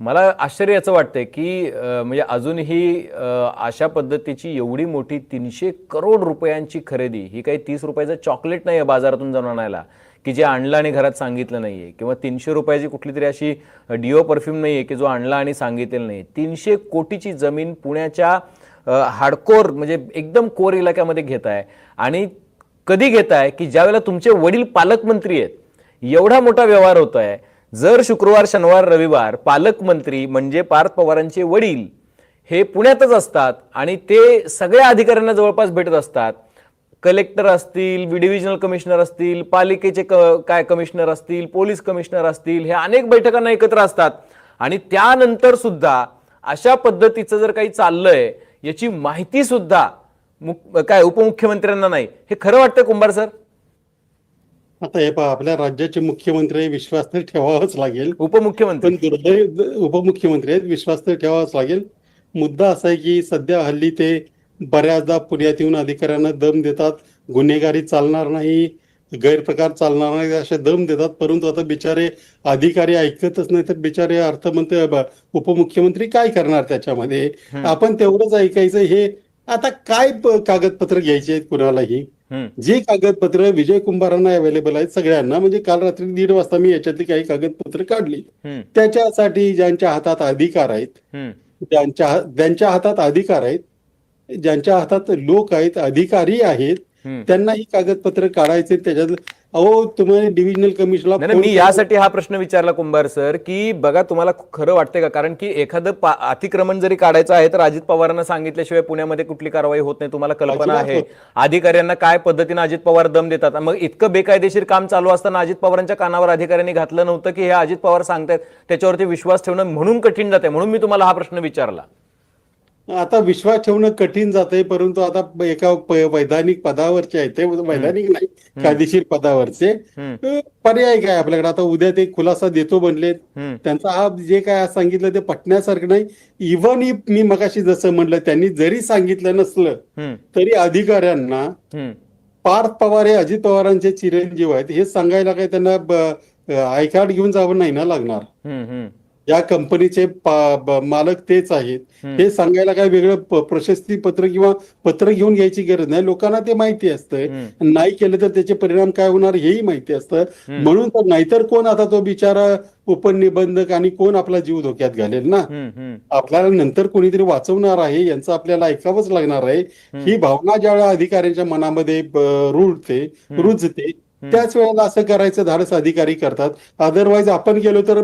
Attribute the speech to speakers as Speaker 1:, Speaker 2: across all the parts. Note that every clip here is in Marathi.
Speaker 1: मला आश्चर्य याचं वाटतंय की म्हणजे अजूनही अशा पद्धतीची एवढी मोठी तीनशे करोड रुपयांची खरेदी ही काही तीस रुपयाचं चॉकलेट नाही आहे बाजारातून जाऊन आणायला की जे आणलं आणि घरात सांगितलं नाही आहे किंवा तीनशे रुपयाची कुठली तरी अशी डिओ परफ्यूम नाही आहे की जो आणला आणि सांगितलेलं नाही तीनशे कोटीची जमीन पुण्याच्या हाडकोर हार्डकोर म्हणजे एकदम कोर इलाक्यामध्ये घेत आहे आणि कधी घेताय की ज्यावेळेला तुमचे वडील पालकमंत्री आहेत एवढा मोठा व्यवहार होत आहे जर शुक्रवार शनिवार रविवार पालकमंत्री म्हणजे पार्थ पवारांचे वडील हे पुण्यातच असतात आणि ते सगळ्या अधिकाऱ्यांना जवळपास भेटत असतात. कलेक्टर असतील डिव्हिजनल कमिशनर असतील पालिकेचे क- काय कमिशनर असतील पोलीस कमिशनर असतील हे अनेक बैठकांना एकत्र असतात. आणि त्यानंतर सुद्धा अशा पद्धतीचं जर काही चाललंय याची माहिती सुद्धा काय उपमुख्यमंत्र्यांना नाही. हे खरं वाटतं कुंभार सर?
Speaker 2: आता हे पहा आपल्या राज्याचे मुख्यमंत्री विश्वास तर ठेवावाच लागेल.
Speaker 1: उपमुख्यमंत्री.
Speaker 2: पण दुर्दैव उपमुख्यमंत्री आहेत विश्वास तर ठेवावाच लागेल. मुद्दा असा आहे की सध्या हल्ली ते बऱ्याचदा पुण्यात येऊन अधिकाऱ्यांना दम देतात. गुन्हेगारी चालणार नाही गैरप्रकार चालणार नाही असे दम देतात. परंतु आता बिचारे अधिकारी ऐकतच नाही तर बिचारे अर्थमंत्री उपमुख्यमंत्री काय करणार त्याच्यामध्ये. आपण तेवढंच ऐकायचं. हे आता काय कागदपत्र घ्यायचे आहेत कुणालाही? जे कागदपत्र विजय कुंभारांना अवेलेबल आहेत सगळ्यांना म्हणजे काल रात्री दीड वाजता मी याच्यातली काही कागदपत्र काढली. त्याच्यासाठी ज्यांच्या हातात अधिकार आहेत ज्यांच्या ज्यांच्या हातात अधिकार आहेत ज्यांच्या हातात लोक आहेत अधिकारी आहेत. त्यांना ही कागदपत्र काढायचे त्याच्यात अहो तुम्ही डिव्हिजनल कमिशनला
Speaker 1: मी यासाठी हा प्रश्न विचारला कुंभार सर की बघा तुम्हाला खरं वाटतंय का? कारण की एखादं अतिक्रमण जरी काढायचं आहे तर अजित पवारांना सांगितल्याशिवाय पुण्यामध्ये कुठली कारवाई होत नाही तुम्हाला कल्पना आहे. अधिकाऱ्यांना काय पद्धतीनं अजित पवार दम देतात? मग इतकं बेकायदेशीर काम चालू असताना अजित पवारांच्या कानावर अधिकाऱ्यांनी घातलं नव्हतं की हे अजित पवार सांगतायत? त्याच्यावरती विश्वास ठेवणं म्हणून कठीण जाते म्हणून मी तुम्हाला हा प्रश्न विचारला.
Speaker 2: आता विश्वास ठेवणं कठीण जातंय परंतु आता एका वैधानिक पदावरचे आहेत ते वैधानिक नाही कायदेशीर पदावरचे. पर्याय काय आपल्याकडे? आता उद्या ते खुलासा देतो बनलेत.
Speaker 1: हम्म,
Speaker 2: त्यांचा हा जे काय सांगितलं ते पटण्यासारखं नाही. इव्हन इफ मी मगाशी जसं म्हणलं त्यांनी जरी सांगितलं नसलं तरी अधिकाऱ्यांना पार्थ पवार हे अजित पवारांचे चिरंजीव आहेत. हे सांगायला काय त्यांना आय कार्ड घेऊन जावं नाही ना लागणार? या कंपनीचे मालक तेच आहेत. हे सांगायला काय वेगळं प्रशस्ती पत्र किंवा पत्र घेऊन घ्यायची गरज नाही. लोकांना ते माहिती असतं. नाही केलं तर त्याचे परिणाम काय होणार हेही माहिती असतं. म्हणून तर नाहीतर कोण आता तो बिचारा उपनिबंधक आणि कोण आपला जीव धोक्यात घालेल ना? आपल्याला नंतर कोणीतरी वाचवणार आहे यांचं आपल्याला ऐकावंच लागणार आहे. ही भावना ज्या वेळेला अधिकाऱ्यांच्या मनामध्ये रुळते रुजते त्याच वेळेला असं करायचं धाडस अधिकारी करतात. अदरवाईज आपण गेलो तर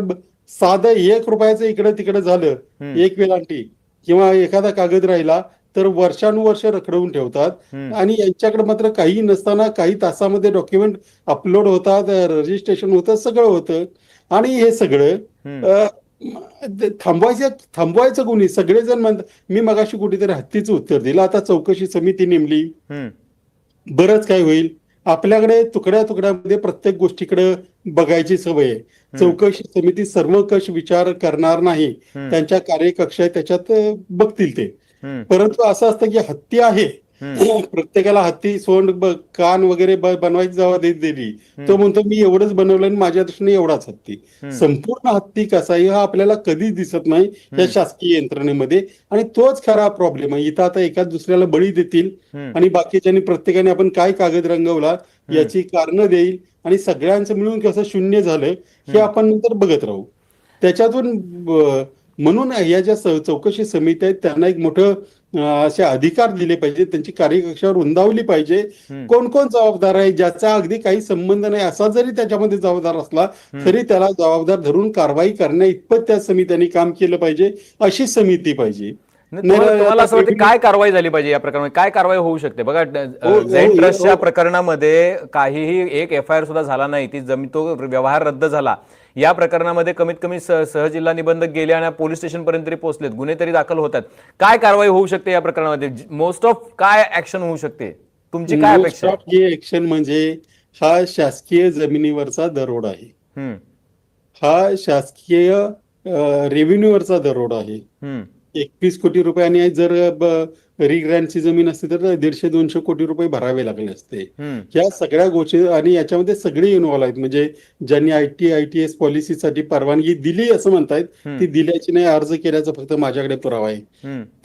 Speaker 2: साधं एक रुपयाचं इकडे तिकडे झालं. एक वेलांटी किंवा एखादा कागद राहिला तर वर्षानुवर्ष रखडवून ठेवतात. आणि यांच्याकडे मात्र काही नसताना काही तासामध्ये डॉक्युमेंट अपलोड होतात रजिस्ट्रेशन होतं सगळं होतं. आणि हे सगळं थांबवायचं थांबवायचं कोणी? सगळेजण म्हणतात मी मगाशी कुठेतरी हत्तीचं उत्तर दिलं आता चौकशी समिती नेमली. बरंच काय होईल. आपल्याकडे तुकड्या तुकड्यामध्ये प्रत्येक गोष्टीकडे बघायची सवय आहे. चौकशी समिती सर्वकष विचार करणार नाही. त्यांच्या कार्यकक्ष त्याच्यात बघतील ते. परंतु असं असतं की हत्ती आहे. प्रत्येकाला हत्ती सोंड कान वगैरे बनवायची दे- दिली तो म्हणतो मी एवढंच बनवलं आणि माझ्या दृष्टीने एवढाच हत्ती. संपूर्ण हत्ती कसा आहे हा आपल्याला कधी दिसत नाही या शासकीय यंत्रणेमध्ये. आणि तोच खरा प्रॉब्लेम आहे. इथं आता एका दुसऱ्याला बळी देतील. आणि बाकीच्यांनी प्रत्येकाने आपण काय कागद रंगवला याची कारणं देईल आणि सगळ्यांचं मिळून कसं शून्य झालं हे आपण नंतर बघत राहू. त्याच्यातून म्हणून या ज्या चौकशी समिती आहेत त्यांना एक मोठं असे अधिकार दिले पाहिजे त्यांची कार्यकक्षावर रुंदावली पाहिजे. कोण कोण जबाबदार आहे ज्याचा अगदी काही संबंध नाही असा जरी त्याच्यामध्ये जबाबदार असला तरी त्याला जबाबदार धरून कारवाई करण्या इतपत त्या समित्यांनी काम केलं पाहिजे अशी समिती पाहिजे.
Speaker 1: तुम्हाला असं वाटतं काय कारवाई झाली पाहिजे या प्रकरणामध्ये? काय कारवाई होऊ शकते? बघा
Speaker 2: हो, हो,
Speaker 1: झेन ट्रस्टच्या
Speaker 2: हो.
Speaker 1: प्रकरणामध्ये काहीही एक एफ आय आर सुद्धा झाला नाही. ती जमीन तो व्यवहार रद्द झाला. या प्रकरणामध्ये कमीत कमी सह- सहजिल्हा निबंधक गेले आणि पोलीस स्टेशन पर्यंत तरी पोहोचलेत. गुन्हे तरी दाखल होतात काय कारवाई होऊ शकते या प्रकरणामध्ये? मोस्ट ऑफ काय ऍक्शन होऊ शकते? तुमची काय अपेक्षा?
Speaker 2: ऍक्शन म्हणजे हा शासकीय जमिनीवरचा दरोडा आहे. हा शासकीय रेव्हेन्यूवरचा दरोडा आहे. एकवीस कोटी रुपयांनी जर रिग्रँडची जमीन असती तर दीडशे दोनशे कोटी रुपये भरावे लागले असते. या सगळ्या गोष्टी आणि याच्यामध्ये सगळे इन्व्हॉल्व आहेत. म्हणजे ज्यांनी I T I T S पॉलिसीसाठी परवानगी दिली असं म्हणतायत ती दिल्याची नाही अर्ज केल्याचा फक्त माझ्याकडे पुरावा आहे.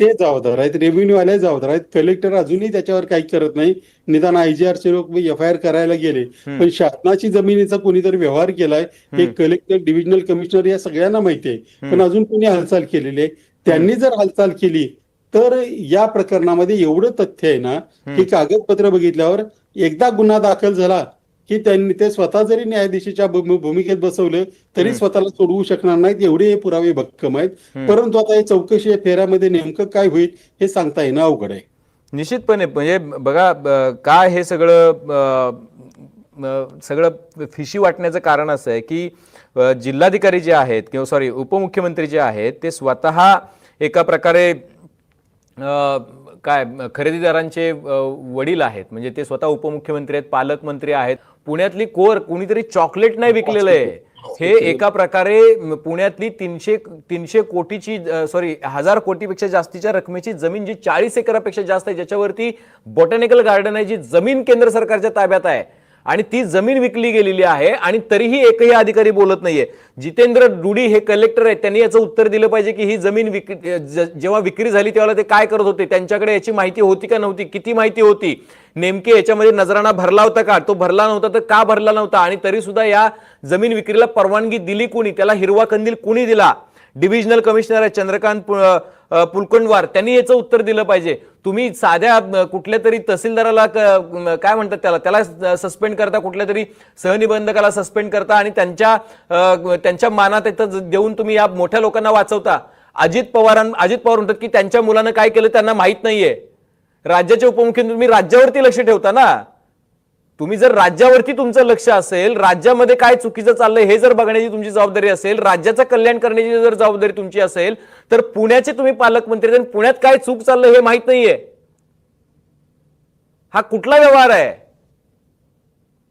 Speaker 2: ते जबाबदार आहेत रेव्हेन्यू वाले जबाबदार आहेत. कलेक्टर अजूनही त्याच्यावर काही करत नाही. निदान आयजीआरचे लोक एफ आय आर करायला गेले. पण शासनाची जमिनीचा कोणीतरी व्यवहार केलाय हे. कलेक्टर डिव्हिजनल कमिशनर या सगळ्यांना माहिती आहे. पण. अजून कोणी हालचाल केलेली आहे? त्यांनी जर हालचाल केली तर या प्रकरणामध्ये एवढं तथ्य आहे ना की कागदपत्र बघितल्यावर एकदा गुन्हा दाखल झाला की त्यांनी ते स्वतः जरी न्यायाधीशाच्या भूमी- भूमिकेत बसवलं तरी. स्वतःला सोडवू शकणार नाहीत एवढे हे पुरावे भक्कम आहेत. परंतु आता हे चौकशी फेऱ्यामध्ये नेमकं काय होईल हे सांगता येणं अवघड आहे
Speaker 1: निश्चितपणे म्हणजे बघा काय हे सगळं सगळं फिशी वाटण्याचं कारण असं आहे की जिल्हाधिकारी जे आहेत किंवा सॉरी उपमुख्यमंत्री जे आहेत ते स्वतः एका प्रकारे काय खरेदीदारांचे वडील आहेत. म्हणजे ते स्वतः उपमुख्यमंत्री आहेत पालकमंत्री आहेत. पुण्यातली कोर कुणीतरी चॉकलेट नाही विकलेलं आहे. हे एका प्रकारे पुण्यातली तीनशे तीनशे कोटीची सॉरी हजार कोटीपेक्षा जास्तीच्या रकमेची जमीन जी चाळीस एकरापेक्षा जास्त आहे ज्याच्यावरती बॉटॅनिकल गार्डन आहे जी जमीन केंद्र सरकारच्या ताब्यात आहे. आणि ती जमीन विकली गेलेली आहे आणि तरीही एकही अधिकारी बोलत नाहीये. जितेंद्र डुडी हे कलेक्टर आहेत त्यांनी याचं उत्तर दिलं पाहिजे की ही जमीन विक जेव्हा विक्री झाली तेव्हा ते काय करत होते? त्यांच्याकडे याची माहिती होती का नव्हती? किती माहिती होती? नेमके याच्यामध्ये नजराणा भरला होता का? तो भरला नव्हता तर का भरला नव्हता? आणि तरी सुद्धा या जमीन विक्रीला परवानगी दिली कोणी? त्याला हिरवा कंदील कोणी दिला? डिव्हिजनल कमिशनर आहे चंद्रकांत पुलकोंडवार पुलकंडवार. त्यांनी याचं उत्तर दिलं पाहिजे. तुम्ही साध्या कुठल्या तरी तहसीलदाराला काय म्हणतात त्याला? त्याला सस्पेंड करता कुठल्या तरी सहनिबंधकाला सस्पेंड करता आणि त्यांच्या त्यांच्या मानात इथं देऊन तुम्ही या मोठ्या लोकांना वाचवता. अजित पवारां अजित पवार म्हणतात की त्यांच्या मुलानं काय केलं त्यांना माहीत नाहीये. राज्याचे उपमुख्यमंत्री तुम्ही राज्यावरती लक्ष ठेवता ना. तुम्ही जर राज्यावरती तुमचं लक्ष असेल राज्यामध्ये काय चुकीचं चाललंय हे जर बघण्याची तुमची जबाबदारी असेल राज्याचं कल्याण करण्याची जर जबाबदारी तुमची असेल तर पुण्याचे तुम्ही पालकमंत्री आहेत पुण्यात काय चूक चाललंय हे माहीत नाहीये. हा कुठला व्यवहार आहे?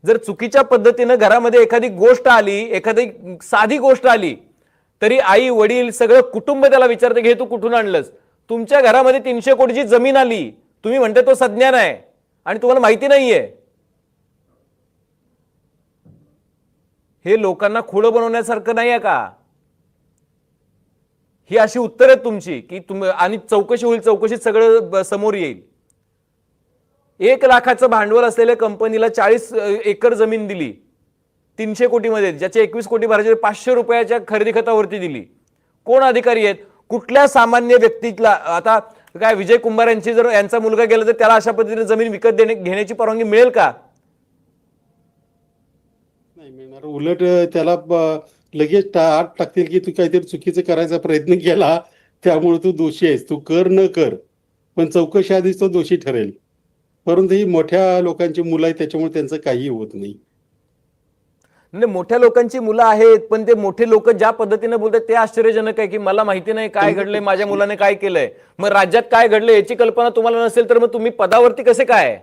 Speaker 1: जर चुकीच्या पद्धतीनं घरामध्ये एखादी गोष्ट आली एखादी साधी गोष्ट आली तरी आई वडील सगळं कुटुंब त्याला विचारते घे तू कुठून आणलंस? तुमच्या घरामध्ये तीनशे कोटीची जमीन आली. तुम्ही म्हणते तो सज्ञान आहे. आणि तुम्हाला माहिती नाहीये. हे लोकांना खुळं बनवण्यासारखं नाही आहे का? ही अशी उत्तर आहेत तुमची की तुम आणि चौकशी होईल चौकशीत सगळं समोर येईल. एक लाखाचं भांडवल असलेल्या कंपनीला चाळीस एकर जमीन दिली. तीनशे कोटीमध्ये ज्याचे एकवीस कोटी भरायचे पाचशे रुपयाच्या खरेदी खतावरती दिली. कोण अधिकारी आहेत? कुठल्या सामान्य व्यक्तीला आता काय विजय कुंभार यांची जर यांचा मुलगा गेला तर त्याला अशा पद्धतीने जमीन विकत देणे घेण्याची परवानगी मिळेल का?
Speaker 2: नाही मिळणार. उलट त्याला लगेच आत टाकतील की तू काहीतरी चुकीचं करायचा प्रयत्न केला त्यामुळे तू दोषी आहेस. तू कर न कर. पण चौकशी आधीच तो दोषी ठरेल. परंतु ही मोठ्या लोकांची मुलं आहेत त्याच्यामुळे त्यांचं काही होत नाही
Speaker 1: मोठ्या लोकांची मुलं आहेत पण ते मोठे लोक ज्या पद्धतीने बोलतात ते आश्चर्यजनक आहे की मला माहिती नाही काय घडलंय माझ्या मुलाने काय केलंय. मग राज्यात काय घडलंय याची कल्पना तुम्हाला नसेल तर मग तुम्ही पदावरती कसे काय?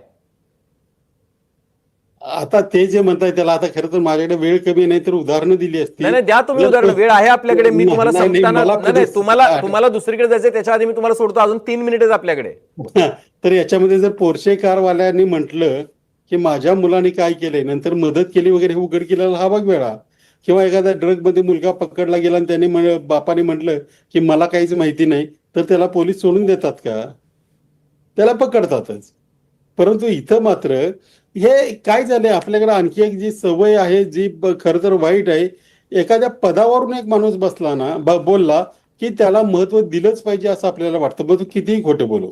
Speaker 2: आता ते जे म्हणताय त्याला आता खरं तर माझ्याकडे वेळ कमी नाही तर उदाहरणं दिली असती.
Speaker 1: नाही द्या तुम्ही उदाहरण. वेळ आहे आपल्याकडे. मी तुम्हाला
Speaker 2: नाही, पुढे-
Speaker 1: तुम्हाला तुम्हाला दुसरीकडे जायचंय त्याच्या आधी मी तुम्हाला सोडतो. अजून तीन मिनिट आहेत आपल्याकडे.
Speaker 2: तर याच्यामध्ये जर पोर्शे कारवाल्यांनी म्हटलं की माझ्या मुलाने काय केलंय नंतर मदत केली वगैरे हे उघड केलेला हा भाग वेळा किंवा एखादा ड्रगमध्ये मुलगा पकडला गेला आणि त्याने बापाने म्हटलं की मला काहीच माहिती नाही तर त्याला पोलीस सोडून देतात का? त्याला पकडतातच. परंतु इथं मात्र हे काय झालंय? आपल्याकडे आणखी एक जी सवय आहे जी खर खरं तर वाईट आहे. एखाद्या पदावरून एक माणूस बसला ना बोलला की त्याला महत्त्व दिलंच पाहिजे असं आपल्याला वाटतं. मग तू कितीही खोटे बोलू.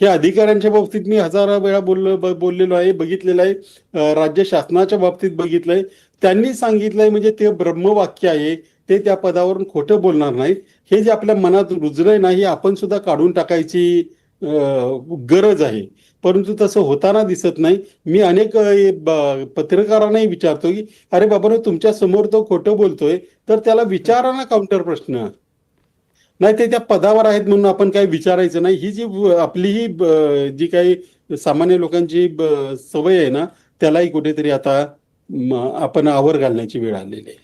Speaker 2: हे अधिकाऱ्यांच्या बाबतीत मी हजारा वेळा बोललो बोललेलो आहे बघितलेलं आहे. राज्य शासनाच्या बाबतीत बघितलंय. त्यांनी सांगितलंय म्हणजे ते ब्रह्मवाक्य आहे. ते त्या पदावरून खोटं बोलणार नाहीत. हे जे आपल्या मनात रुजलंय ना हे आपण सुद्धा काढून टाकायची गरज आहे. परंतु तसं होताना दिसत नाही. मी अनेक पत्रकारांनाही विचारतो की अरे बाबा तुमच्यासमोर तो खोटं बोलतोय. तर त्याला विचारा ना काउंटर प्रश्न. नाही ते त्या पदावर आहेत म्हणून आपण काही विचारायचं नाही. ही जी आपली ही जी काही सामान्य लोकांची सवय आहे ना त्यालाही कुठेतरी आता आपण आवर घालण्याची वेळ आलेली आहे.